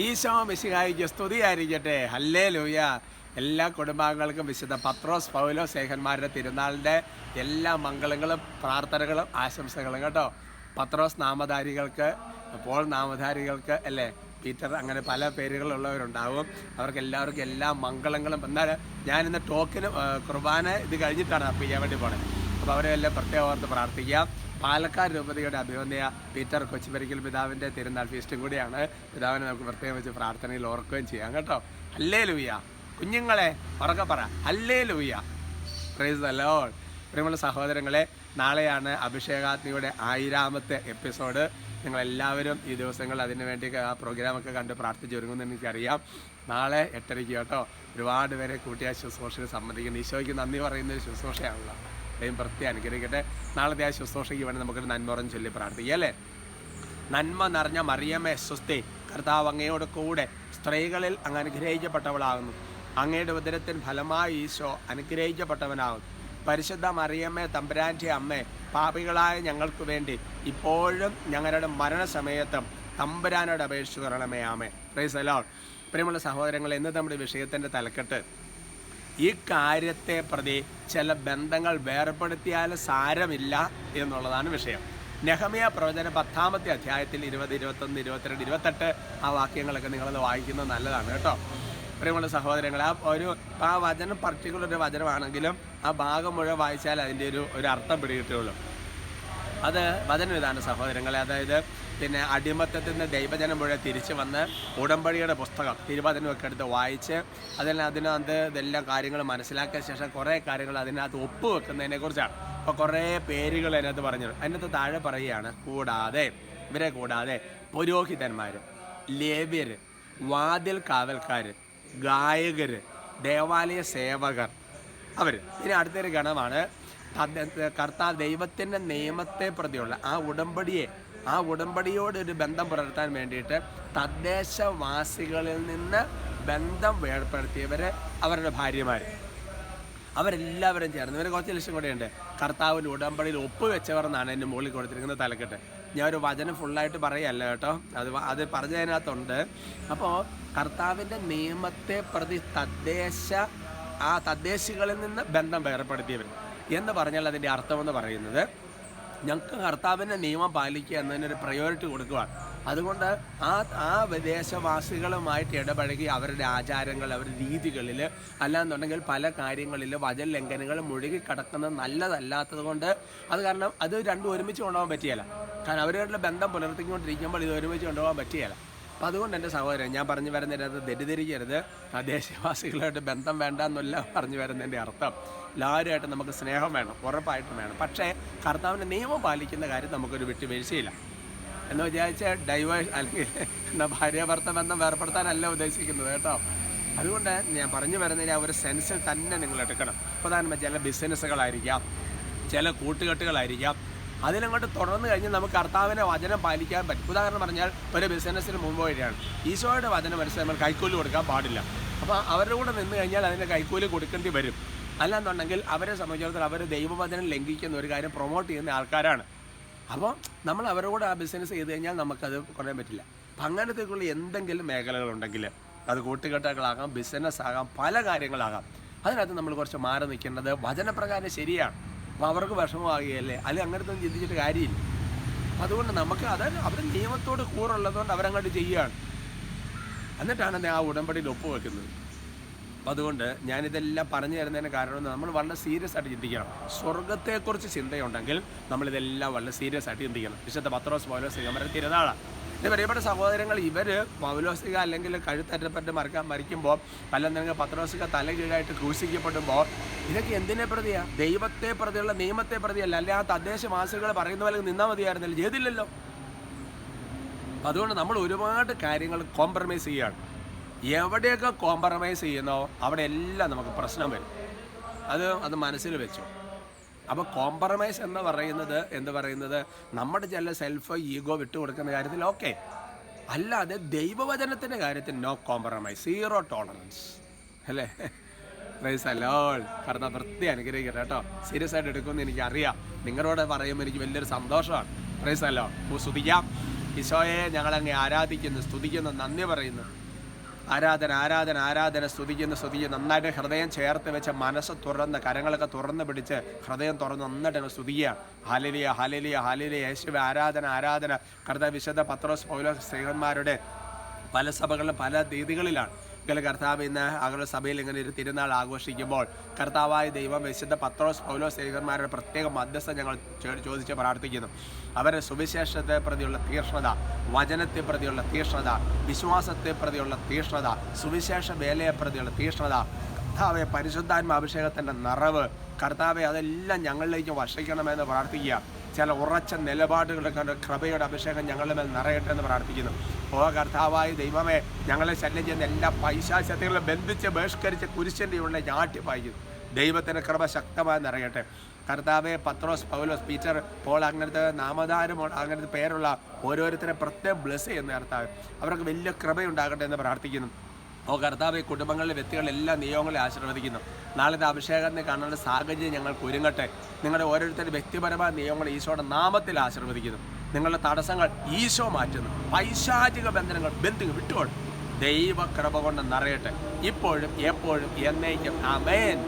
ഈശോ മിശിഹായിക്ക് സ്തുതിയായിരിക്കട്ടെ ഹല്ലേ ലൂയ എല്ലാ കുടുംബാംഗങ്ങൾക്കും വിശുദ്ധ പത്രോസ് പൗലോ സേഖന്മാരുടെ തിരുനാളിന്റെ എല്ലാ മംഗളങ്ങളും പ്രാർത്ഥനകളും ആശംസകളും കേട്ടോ. പത്രോസ് നാമധാരികൾക്ക് പോൾ നാമധാരികൾക്ക് അല്ലേ? പീറ്റർ അങ്ങനെ പല പേരുകളുള്ളവരുണ്ടാവും. അവർക്ക് എല്ലാവർക്കും എല്ലാ മംഗളങ്ങളും. എന്നാൽ ഞാനിന്ന് ടോക്കിന് കുർബാന ഇത് കഴിഞ്ഞിട്ടാണ് അപ്പം ചെയ്യാൻ വേണ്ടി പോണത് അപ്പോൾ അവരെ എല്ലാം പ്രത്യേകം ഓർത്ത് പ്രാർത്ഥിക്കാം. പാലക്കാട് രൂപതയുടെ അഭിവന്യ പീറ്റർ കൊച്ചുപരിക്കൽ പിതാവിന്റെ തിരുനാൾ ഫീസ്റ്റും കൂടിയാണ്. പിതാവിനെ നമുക്ക് പ്രത്യേകം വെച്ച് പ്രാർത്ഥനയിൽ ഓർക്കുകയും ചെയ്യാം കേട്ടോ. അല്ലേ ലൂയ കുഞ്ഞുങ്ങളെ ഉറക്കെ പറ. അല്ലേ ലൂയ പ്രൈസ് അലോൾ പ്രിയമുള്ള സഹോദരങ്ങളെ നാളെയാണ് അഭിഷേകാഗ്നിയുടെ ആയിരാമത്തെ എപ്പിസോഡ് നിങ്ങളെല്ലാവരും ഈ ദിവസങ്ങൾ അതിന് വേണ്ടി ആ പ്രോഗ്രാമൊക്കെ കണ്ട് പ്രാർത്ഥിച്ച് ഒരുങ്ങുന്നു എനിക്കറിയാം. നാളെ എട്ടരയ്ക്ക് കേട്ടോ. ഒരുപാട് പേരെ കൂട്ടിയ ശുശ്രൂഷയിൽ സംബന്ധിക്കുന്നു ഈശോയ്ക്ക് നന്ദി പറയുന്ന ഒരു ശുശ്രൂഷയാണല്ലോ. ദൈവം പ്രത്യേകം അനുഗ്രഹിക്കട്ടെ. നാളത്തെ ആ ശുശ്രൂഷയ്ക്ക് വേണ്ടി നമുക്കൊരു നന്മറം ചൊല്ലി പ്രാർത്ഥിക്കുക അല്ലേ? നന്മ നിറഞ്ഞ മറിയമ്മേ സ്വസ്തി കർത്താവ് അങ്ങയോട് കൂടെ സ്ത്രീകളിൽ അങ്ങ് അനുഗ്രഹിക്കപ്പെട്ടവളാകുന്നു. അങ്ങയുടെ ഉദരത്തിൻ ഫലമായി ഈശോ അനുഗ്രഹിക്കപ്പെട്ടവനാകുന്നു. പരിശുദ്ധ മറിയമ്മേ തമ്പുരാന്റെ അമ്മേ പാപികളായ ഞങ്ങൾക്ക് വേണ്ടി ഇപ്പോഴും ഞങ്ങളുടെ മരണസമയത്തും തമ്പുരാനോട് അപേക്ഷിച്ചു തരണമേ ആമേ പ്രൈസ് അലോൾ പ്രിയമുള്ള സഹോദരങ്ങൾ എന്ന് നമ്മുടെ വിഷയത്തിന്റെ തലക്കെട്ട് ഈ കാര്യത്തെ പ്രതി ചില ബന്ധങ്ങൾ വേർപ്പെടുത്തിയാൽ സാരമില്ല എന്നുള്ളതാണ് വിഷയം. നെഹമിയ പ്രവചന പത്താമത്തെ അധ്യായത്തിൽ ഇരുപത് ഇരുപത്തൊന്ന് ഇരുപത്തിരണ്ട് ഇരുപത്തെട്ട് ആ വാക്യങ്ങളൊക്കെ നിങ്ങളത് വായിക്കുന്നത് നല്ലതാണ് കേട്ടോ. പ്രിയമുള്ള സഹോദരങ്ങൾ ആ ഒരു ആ വചനം പർട്ടിക്കുലർ വചനമാണെങ്കിലും ആ ഭാഗം മുഴുവൻ വായിച്ചാൽ അതിന്റെ ഒരു ഒരു അർത്ഥം പിടികിട്ടുള്ളൂ അത് വചനവിധാന സഹോദരങ്ങളെ. അതായത് പിന്നെ അടിമത്തത്തിൽ നിന്ന് ദൈവജനം മുഴുവൻ തിരിച്ചു വന്ന് ഉടമ്പടിയുടെ പുസ്തകം തിരുവചനമൊക്കെ എടുത്ത് വായിച്ച് അതെല്ലാം അതിനകത്ത് ഇതെല്ലാം കാര്യങ്ങൾ മനസ്സിലാക്കിയ ശേഷം കുറേ കാര്യങ്ങൾ അതിനകത്ത് ഒപ്പുവെക്കുന്നതിനെ കുറിച്ചാണ്. അപ്പോൾ കുറേ പേരുകൾ അതിനകത്ത് പറഞ്ഞു. അതിനകത്ത് താഴെ പറയുകയാണ് കൂടാതെ ഇവരെ കൂടാതെ പുരോഹിതന്മാർ ലേവ്യർ വാതിൽ കാവൽക്കാർ ഗായകർ ദേവാലയ സേവകർ. അവർ ഇനി അടുത്തൊരു ഗണമാണ് കർത്താവ് ദൈവത്തിന്റെ നിയമത്തെ പ്രതിയുള്ള ആ ഉടമ്പടിയെ ആ ഉടമ്പടിയോട് ഒരു ബന്ധം പുലർത്താൻ വേണ്ടിയിട്ട് തദ്ദേശവാസികളിൽ നിന്ന് ബന്ധം വേർപ്പെടുത്തിയവർ അവരുടെ ഭാര്യമാർ അവരെല്ലാവരും ചേർന്ന്. ഇവർ കുറച്ച് ലക്ഷം കൂടെയുണ്ട് കർത്താവിന്റെ ഉടമ്പടിയിൽ ഒപ്പുവെച്ചവർ എന്നാണ് എന്റെ മുകളിൽ കൊടുത്തിരിക്കുന്ന തലക്കെട്ട്. ഞാൻ ഒരു വചനം ഫുള്ളായിട്ട് പറയല്ല കേട്ടോ. അത് അത് പറഞ്ഞതിനകത്തുണ്ട്. അപ്പോൾ കർത്താവിന്റെ നിയമത്തെ പ്രതി തദ്ദേശ ആ തദ്ദേശികളിൽ നിന്ന് ബന്ധം വേർപ്പെടുത്തിയവർ എന്ന് പറഞ്ഞാൽ അതിന്റെ അർത്ഥമെന്ന് പറയുന്നത് ഞങ്ങൾക്ക് കർത്താവിന്റെ നിയമം പാലിക്കുക എന്നതിനൊരു പ്രയോറിറ്റി കൊടുക്കുകയാണ് അതുകൊണ്ട് ആ ആ വിദേശവാസികളുമായിട്ട് ഇടപഴകി അവരുടെ ആചാരങ്ങൾ അവരുടെ രീതികളിൽ അല്ലാന്നുണ്ടെങ്കിൽ പല കാര്യങ്ങളിൽ വചന ലംഘനങ്ങൾ മുഴുകി കിടക്കുന്നത് നല്ലതല്ലാത്തത് കൊണ്ട് അത് കാരണം അത് രണ്ടും ഒരുമിച്ച് കൊണ്ടുപോകാൻ പറ്റിയല്ല കാരണം അവരുടെ ബന്ധം പുലർത്തിക്കൊണ്ടിരിക്കുമ്പോൾ ഇത് ഒരുമിച്ച് കൊണ്ടുപോകാൻ പറ്റിയല്ല അപ്പം അതുകൊണ്ട് എന്റെ സഹോദരൻ ഞാൻ പറഞ്ഞു വരുന്നതിനകത്ത് തെറ്റിദ്ധരിക്കരുത്. ദേശവാസികളായിട്ട് ബന്ധം വേണ്ട എന്നല്ല പറഞ്ഞു വരുന്നതിന്റെ അർത്ഥം. എല്ലാവരുമായിട്ട് നമുക്ക് സ്നേഹം വേണം ഉറപ്പായിട്ടും വേണം. പക്ഷേ കർത്താവിന്റെ നിയമം പാലിക്കുന്ന കാര്യം നമുക്കൊരു വിട്ടുവീഴ്ചയില്ല. എന്ന് വിചാരിച്ചാൽ ഡൈവേഴ്സ് അല്ലെങ്കിൽ എന്താ ഭാര്യ ഭർത്ത ബന്ധം വേർപ്പെടുത്താനല്ല ഉദ്ദേശിക്കുന്നത് കേട്ടോ. അതുകൊണ്ട് ഞാൻ പറഞ്ഞു വരുന്നതിന് ആ ഒരു സെൻസിൽ തന്നെ നിങ്ങൾ എടുക്കണം. ഉദാഹരണം ചില ബിസിനസ്സുകളായിരിക്കാം ചില കൂട്ടുകെട്ടുകളായിരിക്കാം അതിലങ്ങോട്ട് തുടർന്ന് കഴിഞ്ഞ് നമുക്ക് കർത്താവിന്റെ വചനം പാലിക്കാൻ പറ്റും. ഉദാഹരണം പറഞ്ഞാൽ ഒരു ബിസിനസ്സിന് മുമ്പ് വഴിയാണ്. ഈശോയുടെ വചനം മനസ്സിൽ നമ്മൾ കൈക്കൂലി കൊടുക്കാൻ പാടില്ല. അപ്പോൾ അവരുടെ കൂടെ നിന്ന് കഴിഞ്ഞാൽ അതിന്റെ കൈക്കൂലി കൊടുക്കേണ്ടി വരും. അല്ലാന്നുണ്ടെങ്കിൽ അവരെ സംബന്ധിച്ചിടത്തോളം അവർ ദൈവവചനം ലംഘിക്കുന്ന ഒരു കാര്യം പ്രൊമോട്ട് ചെയ്യുന്ന ആൾക്കാരാണ്. അപ്പോൾ നമ്മൾ അവരുടെ കൂടെ ആ ബിസിനസ് ചെയ്ത് കഴിഞ്ഞാൽ നമുക്കത് കുറയാൻ പറ്റില്ല. അപ്പം അങ്ങനത്തേക്കുള്ള എന്തെങ്കിലും മേഖലകളുണ്ടെങ്കിൽ അത് കൂട്ടുകെട്ടുകളാകാം ബിസിനസ് ആകാം പല കാര്യങ്ങളാകാം. അതിനകത്ത് നമ്മൾ കുറച്ച് മാറി നിൽക്കേണ്ടത് വചനപ്രകാരം ശരിയാണ്. അപ്പോൾ അവർക്ക് വിഷമമാകുകയല്ലേ? അല്ലെങ്കിൽ അങ്ങനത്തെ ഒന്നും ചിന്തിച്ചിട്ട് കാര്യമില്ല. അതുകൊണ്ട് നമുക്ക് അത് അവർ നിയമത്തോട് കൂറുള്ളതുകൊണ്ട് അവരങ്ങോട്ട് ചെയ്യുകയാണ്. എന്നിട്ടാണ് ആ ഉടമ്പടിയിൽ ഒപ്പുവെക്കുന്നത്. അപ്പം അതുകൊണ്ട് ഞാനിതെല്ലാം പറഞ്ഞു തരുന്നതിന് കാരണം നമ്മൾ വളരെ സീരിയസ് ആയിട്ട് ചിന്തിക്കണം. സ്വർഗത്തെക്കുറിച്ച് ചിന്തയുണ്ടെങ്കിൽ നമ്മളിതെല്ലാം വളരെ സീരിയസ് ആയിട്ട് ചിന്തിക്കണം. വിശുദ്ധ പത്രോസ് പൗലോസിക മരം തിരുനാളാണ്. എന്റെ പ്രിയപ്പെട്ട സഹോദരങ്ങൾ ഇവർ പൗലോസിക അല്ലെങ്കിൽ കഴുത്തറ്റപ്പെട്ട് മറിക്കാൻ മരിക്കുമ്പോൾ അല്ലെങ്കിൽ പത്രോസിക തല കീഴായിട്ട് ക്രൂശിക്കപ്പെടുമ്പോൾ ഇതൊക്കെ എന്തിനെ പ്രതിയാ? ദൈവത്തെ പ്രതിയുള്ള നിയമത്തെ പ്രതിയല്ല. അല്ലെ? ആ തദ്ദേശവാസികൾ പറയുന്ന പോലെ നിന്നാൽ മതിയായിരുന്നില്ല. ചെയ്തില്ലല്ലോ. അതുകൊണ്ട് നമ്മൾ ഒരുപാട് കാര്യങ്ങൾ കോംപ്രമൈസ് ചെയ്യുകയാണ് എവിടെയൊക്കെ കോംപ്രമൈസ് ചെയ്യുന്നോ അവിടെ എല്ലാം നമുക്ക് പ്രശ്നം വരും. അത് അത് മനസ്സിൽ വെച്ചു. അപ്പോൾ കോംപ്രമൈസ് എന്ന് പറയുന്നത് എന്ന് പറയുന്നത്? നമ്മുടെ ചില സെൽഫ് ഈഗോ വിട്ടുകൊടുക്കുന്ന കാര്യത്തിൽ ഓക്കെ അല്ലാതെ ദൈവവചനത്തിന്റെ കാര്യത്തിൽ നോ കോംപ്രമൈസ് സീറോ ടോളറൻസ് അല്ലേ? പ്രൈസ് അലോൾ കാരണം വൃത്തി അനുഗ്രഹിക്കട്ടെ കേട്ടോ. സീരിയസ് ആയിട്ട് എടുക്കുമെന്ന് എനിക്കറിയാം. നിങ്ങളോട് പറയുമ്പോൾ എനിക്ക് വലിയൊരു സന്തോഷമാണ്. പ്രൈസ് അല്ലോ സ്തുതിക്കാം. ഈശോയെ ഞങ്ങളങ്ങ് ആരാധിക്കുന്നു സ്തുതിക്കുന്നു നന്ദി പറയുന്നു. ആരാധന ആരാധന ആരാധന സ്തുതിക്കുന്നു സ്തുതിക്കുന്നു. നന്നായിട്ട് ഹൃദയം ചേർത്ത് വെച്ച് മനസ്സ് തുറന്ന് കരങ്ങളൊക്കെ തുറന്ന് പിടിച്ച് ഹൃദയം തുറന്ന് നന്നായിട്ട് സ്തുതിക്കുക ഹാലലിയ ഹാലലിയ ഹാലലിയ. യേശുവെ ആരാധന ആരാധന. കർത്ത വിശുദ്ധ പത്രോസ് പൗലോസ് സ്ത്രീകന്മാരുടെ പല സഭകളിലും പല രീതികളിലാണ്. എങ്കിൽ കർത്താവ് ഇന്ന് അവരുടെ സഭയിൽ ഇങ്ങനെ ഒരു തിരുനാൾ ആഘോഷിക്കുമ്പോൾ കർത്താവായ ദൈവം വിശുദ്ധ പത്രോസ് പൗലോ സേവകന്മാരുടെ പ്രത്യേക മധ്യസ്ഥ ഞങ്ങൾ ചോദിച്ച് പ്രാർത്ഥിക്കുന്നു. അവരുടെ സുവിശേഷത്തെ പ്രതിയുള്ള തീക്ഷ്ണത വചനത്തെ പ്രതിയുള്ള തീക്ഷ്ണത വിശ്വാസത്തെ പ്രതിയുള്ള തീക്ഷ്ണത സുവിശേഷ വേലയെ പ്രതിയുള്ള തീക്ഷ്ണത കർത്താവെ പരിശുദ്ധാത്മ അഭിഷേകത്തിന്റെ നിറവ് കർത്താവെ അതെല്ലാം ഞങ്ങളിലേക്ക് വർഷിക്കണമെന്ന് പ്രാർത്ഥിക്കുക. ചില ഉറച്ച നിലപാടുകളുടെ കൃപയുടെ അഭിഷേകം ഞങ്ങളുടെ മേൽ നിറയട്ടെ എന്ന് പ്രാർത്ഥിക്കുന്നു. ഓ കർത്താവായ ദൈവമേ ഞങ്ങളെ ശല്യം ചെയ്യുന്ന എല്ലാ പൈശാശക്തികളെ ബന്ധിച്ച് ബഹിഷ്കരിച്ച് കുരിശന്റെ ഉള്ളിൽ ഞാട്ടി പായിക്കുന്നു ദൈവത്തിന്റെ കൃപ ശക്തമായി നിറയട്ടെ. കർത്താവെ പത്രോസ് പൗലോസ് പീറ്റർ പോൾ അങ്ങനത്തെ നാമധാരം അങ്ങനത്തെ പേരുള്ള ഓരോരുത്തരെ പ്രത്യേകം ബ്ലസ് ചെയ്യുന്ന കർത്താവ് അവർക്ക് വലിയ കൃപയുണ്ടാകട്ടെ എന്ന് പ്രാർത്ഥിക്കുന്നു. ഓ കർത്താവ് കുടുംബങ്ങളിലെ വ്യക്തികളെല്ലാം നിയോഗങ്ങളെ ആശീർവദിക്കുന്നു. നാളത്തെ അഭിഷേകത്തിന് കാണേണ്ട സാഹചര്യം ഞങ്ങൾക്ക് ഒരുങ്ങട്ടെ. നിങ്ങളുടെ ഓരോരുത്തരുടെ വ്യക്തിപരമായ നിയമങ്ങൾ ഈശോയുടെ നാമത്തിൽ ആശീർവദിക്കുന്നു. നിങ്ങളുടെ തടസ്സങ്ങൾ ഈശോ മാറ്റുന്നു. പൈശാചിക ബന്ധനങ്ങൾ ബന്ധുകൾ വിട്ടുകൊണ്ട് ദൈവ കൃപ കൊണ്ട് നിറയട്ടെ. ഇപ്പോഴും എപ്പോഴും എന്നേക്കും. അമേൻ